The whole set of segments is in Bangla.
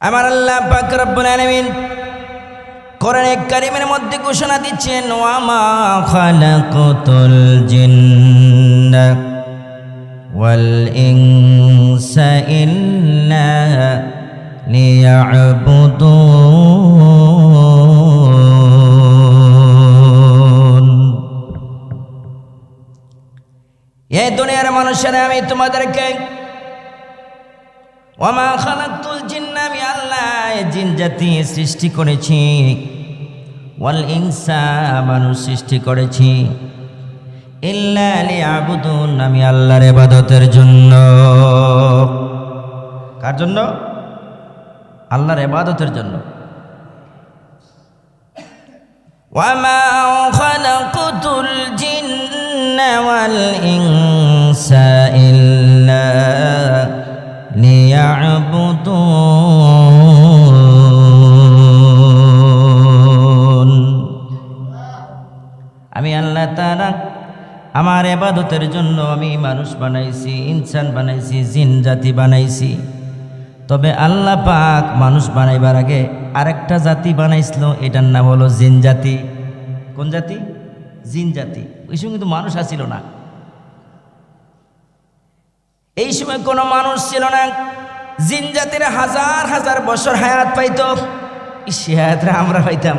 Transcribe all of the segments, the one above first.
আমার আল্লাহ পাক রব্বুল আলামিন কারিমের মধ্যে ঘোষণা দিচ্ছেন ওয়ামা খালাকাতুল জিন্না ওয়াল ইনসা এ দুনিয়ার মানুষেরা, আমি তোমাদেরকে এ জিন জাতি সৃষ্টি করেছি ওয়াল ইনসা মানুষ সৃষ্টি করেছি ইল্লা লিয়াবুদুন আমি আল্লাহর ইবাদতের জন্য কার জন্য আল্লাহর ইবাদতের জন্য وما خلقت الجن والإنس إلا ليعبدون তাআলা, আমার এবাদতের জন্য আমি মানুষ বানাইছি, ইনসান বানাইছি, জিন, জাতি বানাইছি। তবে আল্লাহ পাক মানুষ বানাইবার আগে আরেকটা জাতি বানাইছিল, এটার নাম হলো জিন জাতি। কোন জাতি? জিন জাতি। ওই সময় কিন্তু মানুষ আসছিল না। এই সময় কোনো মানুষ ছিল না। জিন জাতির হাজার হাজার বছর হায়াত পাইতো। সে হায়াতরা আমরা পাইতাম।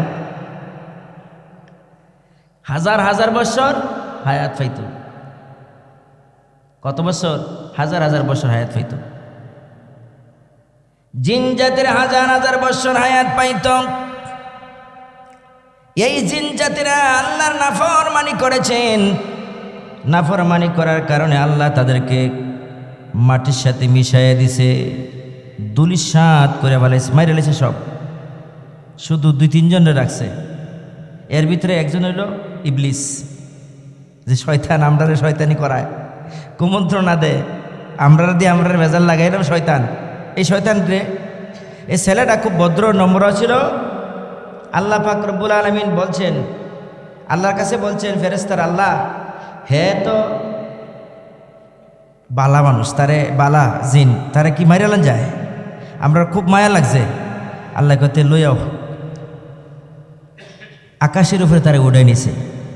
হাজার হাজার বছর হায়াত পাইতো কত বছর? হাজার হাজার বছর হায়াত পাইতো জিন জাতির হাজার হাজার বছর হায়াত পাইত এই জিন জাতিরা আল্লাহর নাফরমানি করেছেন। নাফরমানি করার কারণে আল্লাহ তাদেরকে মাটির সাথে মিশাইয়া দিছে, দুলিশাত করে বলে মাইরে সব শুধু দুই তিনজনে রাখছে। এর ভিতরে একজন হইল ইবলিস, যে শয়তান আমরারে শয়তানি করায়। কুমন্ত্রণা দেয় আমরা দিয়ে আমরা ভেজাল লাগাইলাম শয়তান। এই শয়তান রে এই ছেলেটা খুব ভদ্র, নম্র ছিল। আল্লাহ পাক রব্বুল আলমিন বলছেন, আল্লাহর কাছে বলছেন ফেরেস্তার আল্লাহ, হে তো বালা মানুষ, তারে বালা জিন, তারে কি মাইরালান যায়? আমরা খুব মায়া লাগছে। আল্লাহ কতে লইয়াও। আকাশের উপরে তারে উড়ে নিছে।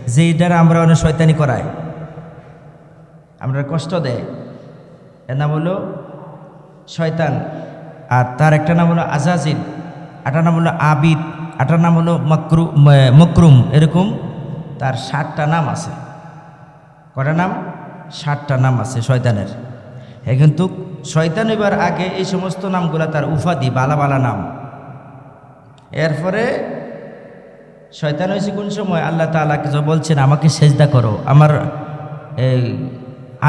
যে দ্বারা আমরা অনেক শয়তানি করায়। আমরা কষ্ট দেয়। এর নাম হলো শয়তান। আর তার একটা নাম হলো আজাজিল আটার নাম হলো আবিদ। আটার নাম হলো মকরু মকরুম। এরকম তার ষাটটা নাম আছে। কটা নাম? ষাটটা নাম আছে শয়তানের। কিন্তু শয়তান এবার আগে এই সমস্ত নামগুলা তার উফাদি বালা বালা নাম। এরপরে শয়তান হয়েছে কোন সময়? আল্লাহ তালা কিছু বলছেন, আমাকে সেজদা করো। আমার এই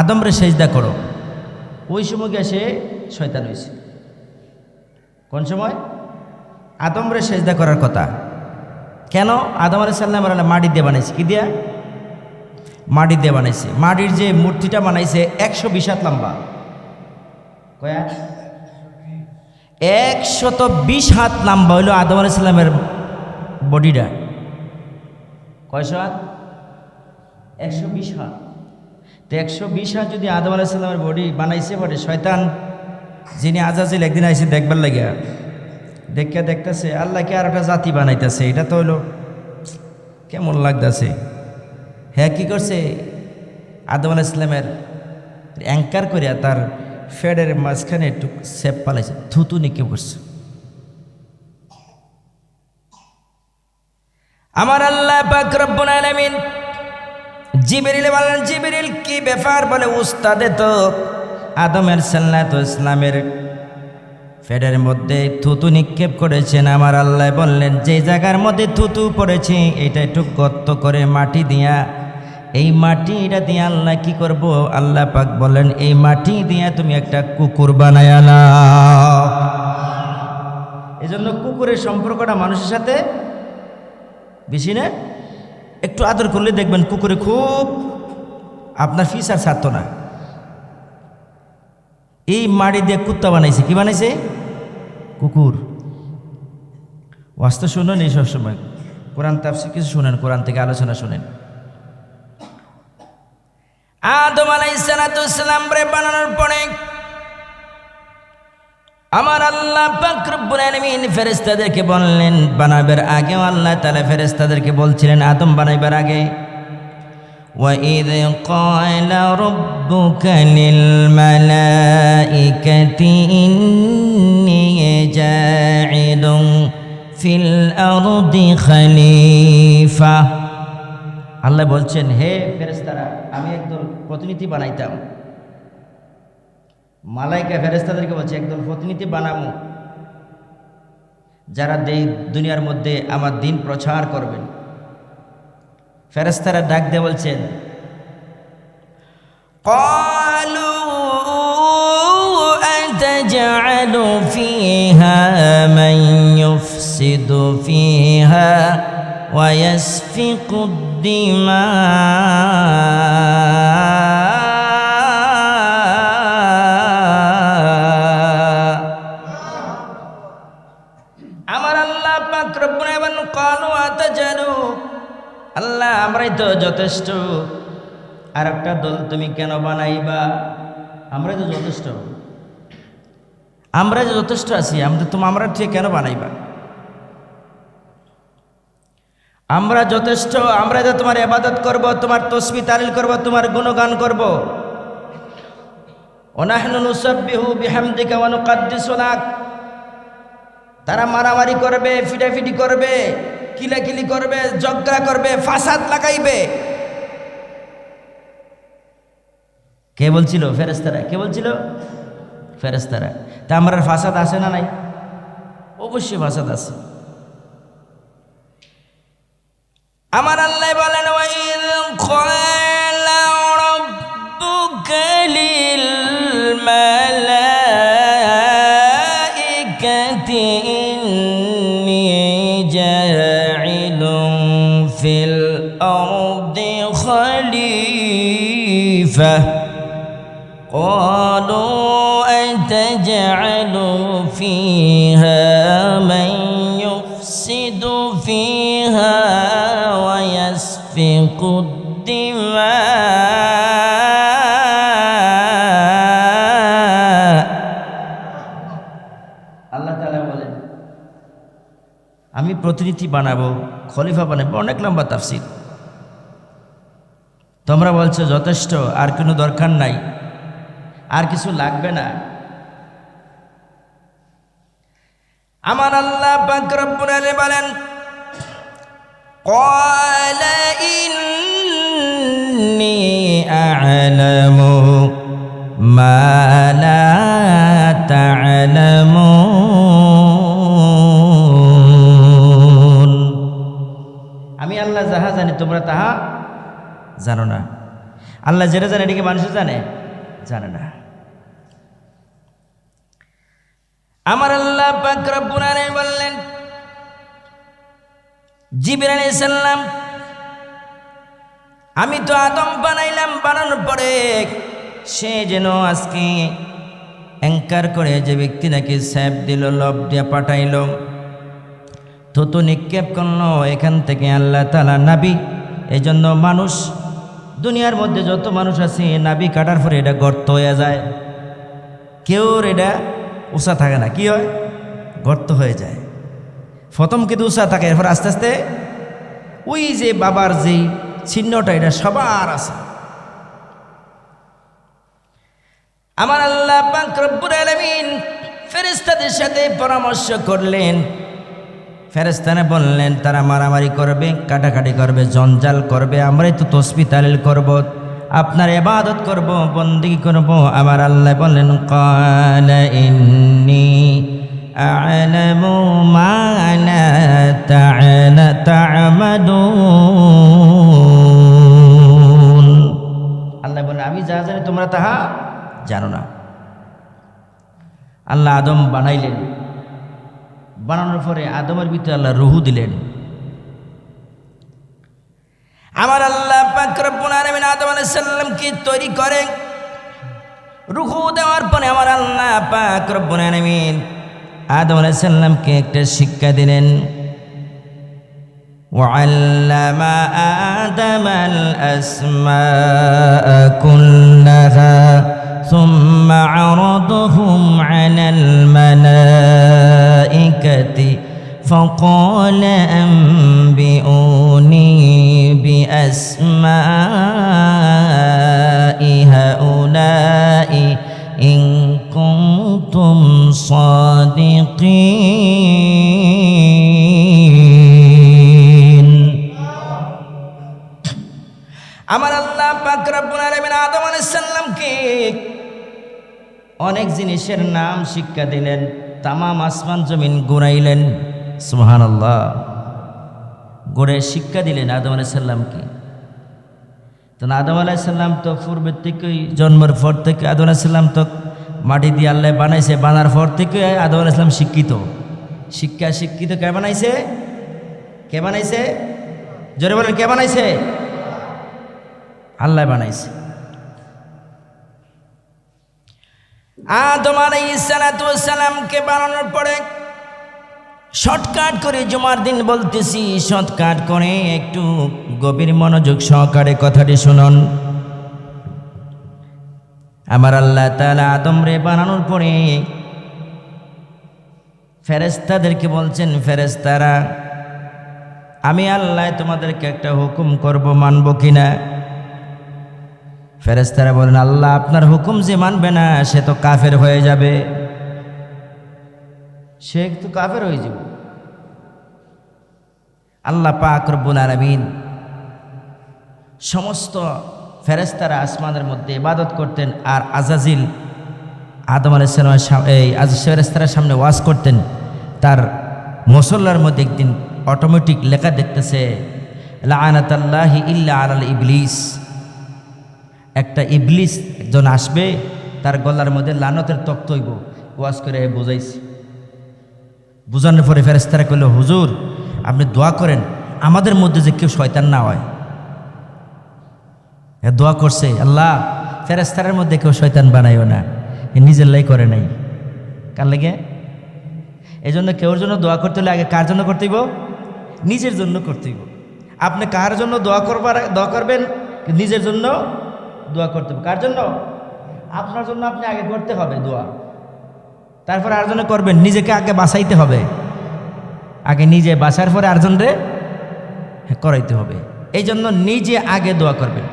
আদমরে সেজদা করো। ওই সময় গেছে শয়তান হয়েছে। কোন সময়? আদমরে সেজদা করার কথা। কেন? আদম আলাই সাল্লাম মাটি দিয়ে বানাইছে। কি দিয়া? মাটি দিয়ে বানাইছে। মাটির যে মূর্তিটা বানাইছে, একশো বিশ হাত লম্বা। কয়া একশত বিশ হাত লম্বা হইল আদম আলাই সাল্লামের বডিটা। কয়শো হাত একশো বিশ হাত। তো একশো বিশ হাত যদি আদম আলাইসাল্লামের বডি বানাইছে বটে, শয়তান যিনি আজাজিল একদিন আইসে দেখবার লাগিয়া দেখে দেখতেছে, আল্লাহকে আর একটা জাতি বানাইতেছে। এটা তো হলো কেমন লাগতেছে। হ্যাঁ কী করছে? আদম আলাহ ইসলামের অ্যাঙ্কার করিয়া তার ফেডের মাঝখানে একটু সেপ পালাইছে, থুতু নিকে করছে। আমার আল্লাহ আলামিন জিবরিল বলেন, জিবরিল, কি ব্যাপার? বলে, উস্তাদে তো আদমের সাল্লাত ইসলামের ফেডের মধ্যে থুতু নিক্ষেপ করেছেন। আমার আল্লাহ বললেন, যে জায়গার মধ্যে থুতু পড়েছে, এটা একটু গর্ত করে মাটি দিয়া, এই মাটি এটা দিয়ে আল্লাহ কি করব? আল্লাহ পাক বলেন, এই মাটি দিয়া তুমি একটা কুকুর বানায়ালা এই জন্য কুকুরের সম্পর্কটা মানুষের সাথে বেশি না? একটু আদর করলে দেখবেন কুকুরে খুব আপনার ফিস আর ছাড়তো না। এই মাড়ি দিয়ে কুত্তা বানাইছে, কি বানাইছে? কুকুর। ওয়াস্তে শুনেন এই সবসময় কোরআন তাফসির কিছু শুনেন, কোরআন থেকে আলোচনা শুনেন। আদম আলাইসালাম রে বানানোর পরে আমার আল্লাহ পাক রব্বুল আলামিন ফেরেশতাদেরকে বললেন বানাবার আগেও আল্লাহ তাআলা ফেরেশতাদেরকে বলছিলেন আদম বানাইবার আগে وإذ قال ربك للملائكة إني جاعل في الأرض خليفة আল্লাহ বলছেন হে ফেরেশতারা আমি একদল প্রতিনিধি বানাইতাম মালাইকা ফেরেস্তাদেরকে বলছে একদল প্রতিনিধি বানাবো যারা দেই দুনিয়ার মধ্যে আমার দিন প্রচার করবেন ফেরেস্তারা ডাক দিয়ে বলছেন قالوا أتجعل فيها من يفسد فيها ويسفك الدماء আমরাই তো যথেষ্ট। আর একটা দল তুমি কেন বানাইবা? আমরাই তো যথেষ্ট। আমরা যে যথেষ্ট আছি, আমরা তুমি আমরা ঠিক কেন বানাইবা? আমরা যথেষ্ট, আমরা যে তোমার এবাদত করব, তোমার তসবি তালিল করব, তোমার গুণগান করব। ওনাহনু নুসাব্বিহু বিহামদিকা ওয়া নুকাদ্দিসু লাক তারা মারামারি করবে, ফিটাফিটি করবে। কিলাকিলি করবে জগড়া করবে, ফাসাদ লাগাইবে। কে বলছিল? ফেরেস্তারা কে বলছিল? ফেরেস্তারা তা আমার ফাসাদ আছে না নাই? অবশ্যই ফাসাদ আছে। আমার আল্লাহ বলেন রাব্বুকা লিল খলিফা قالوا أتجعل فيها من يفسد فيها ويسفك الدماء আল্লাহ তাআলা বলেন আমি প্রতিনিধি বানাবো খলিফা বানাবো অনেক লম্বা তাফসির তোমরা বলছো যথেষ্ট আর কোনো দরকার নাই আর কিছু লাগবে না আমার আল্লাহ পাক রব্বুল আলামিন বলেন قال إني أعلم ما لا تعلمون আমি আল্লাহ যাহা জানি তোমরা তাহা জানো না। আল্লাহ যেটা জানে এটাকে মানুষ জানে জানে না। আমার আল্লাহ পাক রব্বুল বললেন, জিবরিল আলাইহিস সালাম, আমি তো আদম বানাইলাম, বানানোর পরে সে যেন আজকে অ্যাঙ্কার করে যে ব্যক্তি নাকি স্যাপ দিল, লব দিয়ে পাঠাইল তো তো নিক্ষেপ করল, এখান থেকে আল্লাহ তালা নাবি এই জন্য মানুষ দুনিয়ার মধ্যে যত মানুষ আছে নাবি কাটার পরে এটা গর্ত হয়ে যায়। কেউ এটা উষা থাকে না। কি হয়? গর্ত হয়ে যায়। প্রথম কিন্তু উষা থাকে, এরপর আস্তে আস্তে ওই যে বাবার যেই চিহ্নটা, এটা সবার আছে। আমার আল্লাহ পাক রব্বুল আলামিন ফেরেশতাদের সাথে পরামর্শ করলেন ফেরেস্তানে বললেন, তারা মারামারি করবে, কাটাকাটি করবে, জঞ্জাল করবে, আমরাই তো তসবি তালিল করব, আপনার এবাদত করব বন্দিগি করব। আমার আল্লাহ বললেন কাল ইন্নি তা'লা তা'মাদুন আল্লাহ বলেন আমি যা জানি তোমরা তাহা জানো না। আল্লাহ আদম বানাইলেন। বানানোর পরে আদমের ভিতরে আল্লাহ রুহু দিলেন আমার আল্লাহ পাক রব্বুল আলামিন আদম আলাইহিস সালামকে তৈরি করে রুহু দেওয়ার পরে আমার আল্লাহ পাক রব্বুল আলামিন আদম আলাইহিস সালামকে একটা শিক্ষা দিলেন وعلم آدم الأسماء كلها ثم عرضهم على الملائكة فقال أنبئوني بأسماء هؤلاء إن كنتم صادقين আমার আল্লাহ পাক রব্বুল আলামিন আদম আলাইহিস সালামকে অনেক জিনিসের নাম শিক্ষা দিলেন, তামাম আসমান জমিন গুড়াইলেন সুবহানাল্লাহ। গড়ে শিক্ষা দিলেন আদম আলাইহিস সালামকে তো আদম আলাইহিস সালাম তো পূর্বের থেকেই জন্মের পর থেকে আদম আলাইহিস সালাম তো মাটি দিয়ে আল্লাহ বানাইছে, বানার পর থেকে আদম আলাইহিস সালাম শিক্ষিত। শিক্ষা শিক্ষিত কে বানাইছে? কে বানাইছে? জোরে বলেন, কে বানাইছে? আল্লাহ বানাইছে। আদম আলাইসালামকে বানানোর পরে শর্টকাট করে জুমার দিন বলতেছি, শর্টকাট করে একটু গভীর মনোযোগ সহকারে কথাটি শুনুন। আমার আল্লাহ তালা আদম রে বানানোর পরে ফেরেস্তাদেরকে বলছেন ফেরেস্তারা আমি আল্লাহ তোমাদেরকে একটা হুকুম করব, মানব কিনা? ফেরেস্তারা বলেন, আল্লাহ আপনার হুকুম যে মানবে না, সে তো কাফের হয়ে যাবে। সে তো কাফের হয়ে যাবে। আল্লাহ পাক রব্বুল আলামিন সমস্ত ফেরেস্তারা আসমানের মধ্যে ইবাদত করতেন আর আজাজিল আদম আলাইসালামের এই আজ ফেরেস্তারার সামনে ওয়াজ করতেন। তার মুসল্লার মধ্যে একদিন অটোমেটিক লেখা দেখতেছে লাআনাতাল্লাহি ইল্লা আল ইবলিস। একটা ইবলিস একজন আসবে, তার গলার মধ্যে লানতের তক্ত হইব। ওয়াজ করে বোঝাইছি। বোঝানোর পরে ফেরেস্তারা কইল, হুজুর, আপনি দোয়া করেন, আমাদের মধ্যে যে কেউ শয়তান না হয়। দোয়া করছে, আল্লাহ ফেরেস্তারের মধ্যে কেউ শয়তান বানাইও না নিজের লাই করে নাই। কার লেগে? এই জন্য কেউর জন্য দোয়া করতে হলে আগে কার জন্য করতে হইব? নিজের জন্য করতে হইব। আপনি কার জন্য দোয়া করবার, দোয়া করবেন? নিজের জন্য দোয়া করতে হবে। কার জন্য? আপনার জন্য আপনি আগে করতে হবে দোয়া। তারপর আর জন্য করবেন নিজেকে আগে বাঁচাইতে হবে। আগে নিজে বাঁচার পরে আরজনরে হ্যাঁ, করাইতে হবে। এই জন্য নিজে আগে দোয়া করবেন।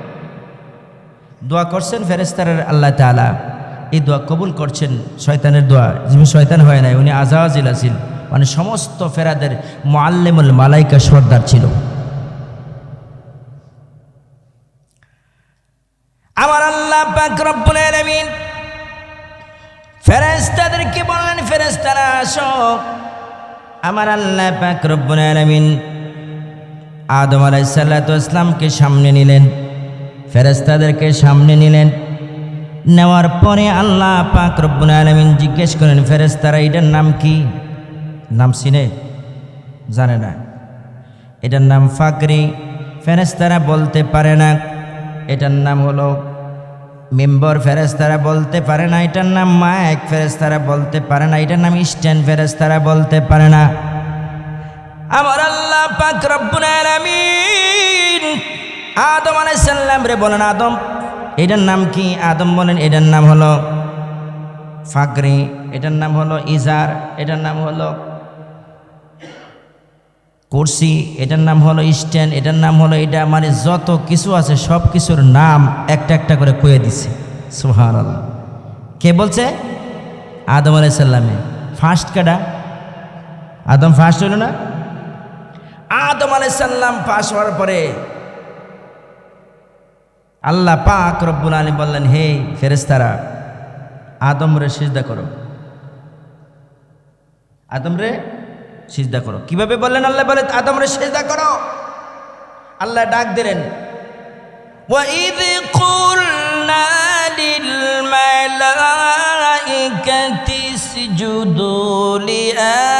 দোয়া করছেন ফেরেস্তারের আল্লাহ তালা এই দোয়া কবুল করছেন শয়তানের দোয়া। যিনি শয়তান হয় নাই উনি আজাজিল আসিল মানে সমস্ত ফেরাদের মোয়াল্লেমুল মালাইকা সর্দার ছিল আমার আল্লাহ পাক রব্বুল আলামিন। ফেরেশতাদেরকে বললেন, ফেরেশতারা, আসো। আমার আল্লাহ পাক রব্বুল আলামিন আদম আলাইহিস সালাতু ইসলামকে সামনে নিলেন, ফেরেশতাদেরকে সামনে নিলেন। নেওয়ার পরে আল্লাহ পাক রব্বুল আলামিন জিজ্ঞেস করেন ফেরেশতারা, এটার নাম কি? নাম চিনে? জানে না। এটার নাম ফাকরি। ফেরেশতারা বলতে পারে না, এটার নাম হলো মেম্বর ফেরেস্তারা বলতে পারে না, এটার নাম মায়ক ফেরেস্তারা বলতে পারে না, এটার নাম স্ট্যান্ড ফেরেস্তারা বলতে পারে না। আমার আল্লাহ পাক রব্বুল আলামিন আদম আলাইহিস সালাম রে বলেন, আদম, এটার নাম কি? আদম বলেন, এটার নাম হলো ফাকরি এটার নাম হলো ইজার, এটার নাম হলো কুরসি, এটার নাম হলো স্ট্যান্ড, এটার নাম হলো এটা মানে যত কিছু আছে সব কিছুর নাম একটা একটা করে কয়ে দিছে। সুহান কে বলছে? আদম আলাইসাল্লামে ফার্স্ট কাটা আদম ফার্স্ট হইল না? আদম আলাইসাল্লাম পাশ হওয়ার পরে আল্লাহ পাক রব্বুল আলী বললেন, হে ফেরেস্তারা আদম রে সিজদা করো। আদম রে সিজদা করো কিভাবে বললেন আল্লাহ বলে আদম রে সিজদা করো আল্লাহ ডাক দিলেন وَإِذْ قُلْنَا لِلْمَلَائِكَةِ اسْجُدُوا لِآدَمَ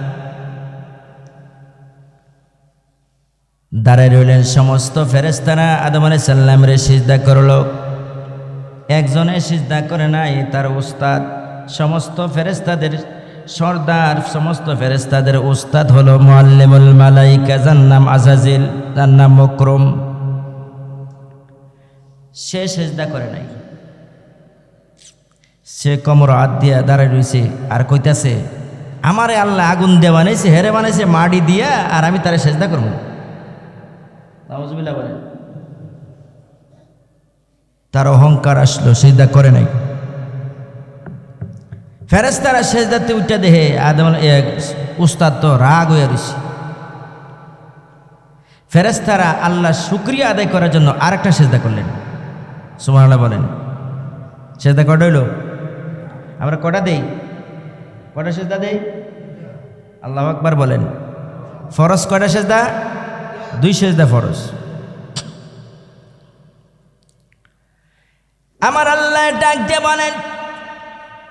দাঁড়ায় রইলেন সমস্ত ফেরেস্তারা আদম আলাই সাল্লামের সিজদা করল। একজনে সিজদা করে নাই, তার উস্তাদ। সমস্ত ফেরেস্তাদের সর্দার, সমস্ত ফেরেস্তাদের উস্তাদ হলো মোয়াল্লিমুল মালাইকা, যার নাম আজাজিল, যার নাম মকরম। সে সেজদা করে নাই। সে কমর হাত দিয়া দাঁড়ায় রইছে, আর কইতাছে, আমারে আল্লাহ আগুন দিয়ে বানাইছে, হেরে বানাইছে, মাটি দিয়া, আর আমি তারে সেজদা করব। তার অহংকার আসলো, সেজদা করে নাই। ফেরেস্তারা সেজদাতে উঠে দেহে আদম উস্তাদ তো রাগ হয়ে রয়েছে ফেরেস্তারা আল্লাহ শুক্রিয়া আদায় করার জন্য আরেকটা সেজদা করলেন। সুমানাল্লাহ বলেন। সেজদা কটা হইল? আমরা কটা দেই? কটা সেজদা দেই? আল্লাহ আকবার বলেন। ফরজ কটা সেজদা? দুই সেজদা ফরজ। আমার আল্লাহ ডাক দিয়ে বলেন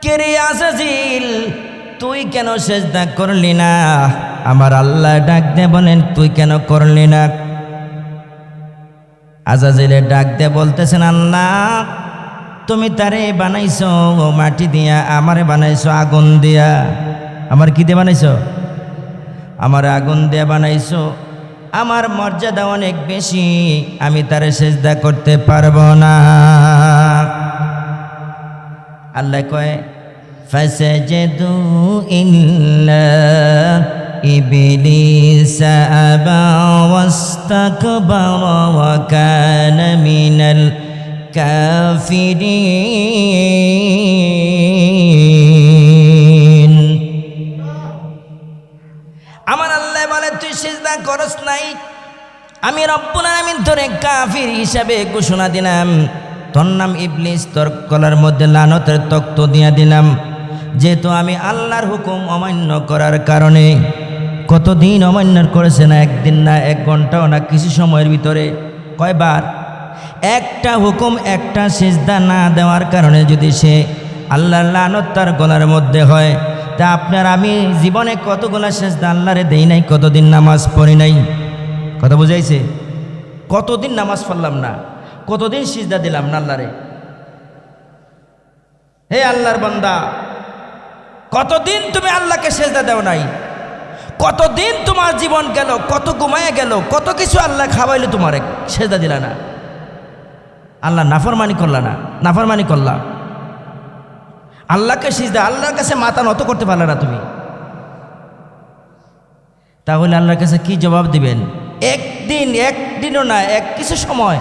কেরে আসাজিল তুই কেন সেজদা করলি না? আমার আল্লাহ ডাক দিয়ে বলেন, তুই কেন করলি না? আজাজিলে ডাক দিয়ে বলতেছেন, আল্লাহ, তুমি তারে বানাইছো মাটি দিয়া, আমারে বানাইছো, আগুন দিয়া। আমার কি দিয়ে বানাইছো? আমার আগুন দিয়ে বানাইছো আমার মর্যাদা অনেক বেশি, আমি তারে সেজদা করতে পারব না। আল্লাহ কয়, ফাসাজাদু ইল্লা ইবলিস আবা ওয়াস্তাকবারা মিনাল কাফিরিন। সিজদা করস নাই। আমি রব্বুল আলামিন তোরে কাফির হিসাবে ঘোষণা দিলাম। তোর নাম ইবলিস, তোর কলার মধ্যে লানতের তক্ত দিয়া দিলাম। যেহেতু আমি আল্লাহর হুকুম অমান্য করার কারণে কতদিন অমান্য করেছে না, একদিন না, এক ঘন্টাও না, কিছু সময়ের ভিতরে। কয়বার? একটা হুকুম, একটা সিজদা না দেওয়ার কারণে যদি সে আল্লাহর লানত তার গলার মধ্যে হয় তা আপনার আমি জীবনে কতগুলা সেজদা আল্লাহরে দেই নাই, কতদিন নামাজ পড়ি নাই? কথা বুঝাইছে? কতদিন নামাজ পড়লাম না? কতদিন সিজদা দিলাম না আল্লাহরে? হে আল্লাহর বান্দা, কতদিন তুমি আল্লাহকে সেজদা দেও নাই? কতদিন তোমার জীবন গেল, কত ঘুমায় গেল, কত কিছু আল্লাহ খাওয়াইলো তোমার সেজদা দিলা না? আল্লাহ নাফরমানি করলা না? নাফরমানি করলা? আল্লাহকে সিজদা, আল্লাহর কাছে মাথা নত করতে পারলে না তুমি। তাহলে আল্লাহর কাছে কি জবাব দিবেন? একদিন, একদিনও না, এক কিছু সময়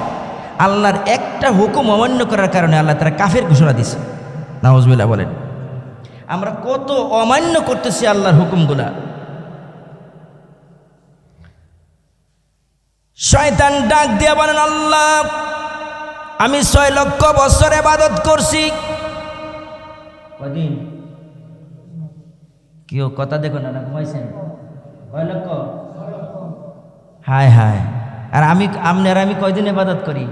আল্লাহর একটা হুকুম অমান্য করার কারণে আল্লাহ তারা কাফের ঘোষণা দিছে নাওজবিল্লা বলেন, আমরা কত অমান্য করতেছি আল্লাহর হুকুমগুলা। শয়তান ডাক দিয়ে বলেন, আল্লাহ, আমি ছয় লক্ষ বছর এবাদত করছি। কদিন? কেউ কথা দেখো না ঘুমাইছেন? কয় লক্ষ? হায় হায়। আর আমি আপনার আমি কয়দিন এবাদত করি?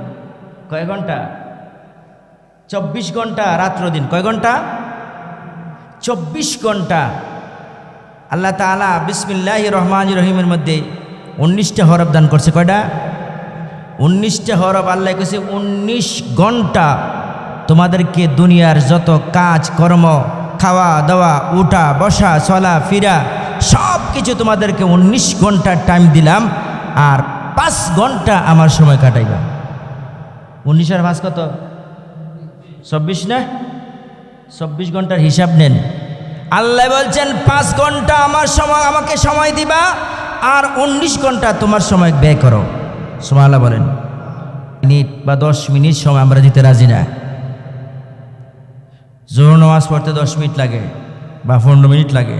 কয় ঘণ্টা? চব্বিশ ঘণ্টা রাত্র দিন। কয় ঘণ্টা? চব্বিশ ঘণ্টা। আল্লাহ তালা বিসমিল্লাহ রহমান রহিমের মধ্যে উনিশটা হরফ দান করছে। কয়টা? উনিশটা হরফ, আল্লাহ কেছে উনিশ ঘণ্টা। তোমাদেরকে দুনিয়ার যত কাজ, কর্ম, খাওয়া, দাওয়া, উঠা, বসা, চলা, ফিরা সব কিছু তোমাদেরকে উনিশ ঘণ্টা টাইম দিলাম আর পাঁচ ঘণ্টা আমার সময় কাটাইলাম। উনিশ আর পাঁচ কত? চব্বিশ না? চব্বিশ ঘণ্টার হিসাব নেন। আল্লাহ বলছেন, পাঁচ ঘণ্টা আমার সময়, আমাকে সময় দিবা আর উনিশ ঘণ্টা তোমার সময় ব্যয় করো। সোমাল্লাহ বলেন। মিনিট বা দশ মিনিট সময় আমরা দিতে রাজি না। জোর নামাজ পড়তে দশ মিনিট লাগে বা পনেরো মিনিট লাগে।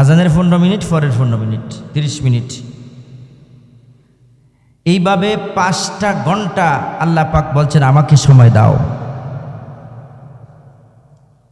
আজানের পনেরো মিনিট, ফরের পনেরো মিনিট, তিরিশ মিনিট। এইভাবে পাঁচটা ঘণ্টা আল্লাহ পাক বলছেন, আমাকে সময় দাও।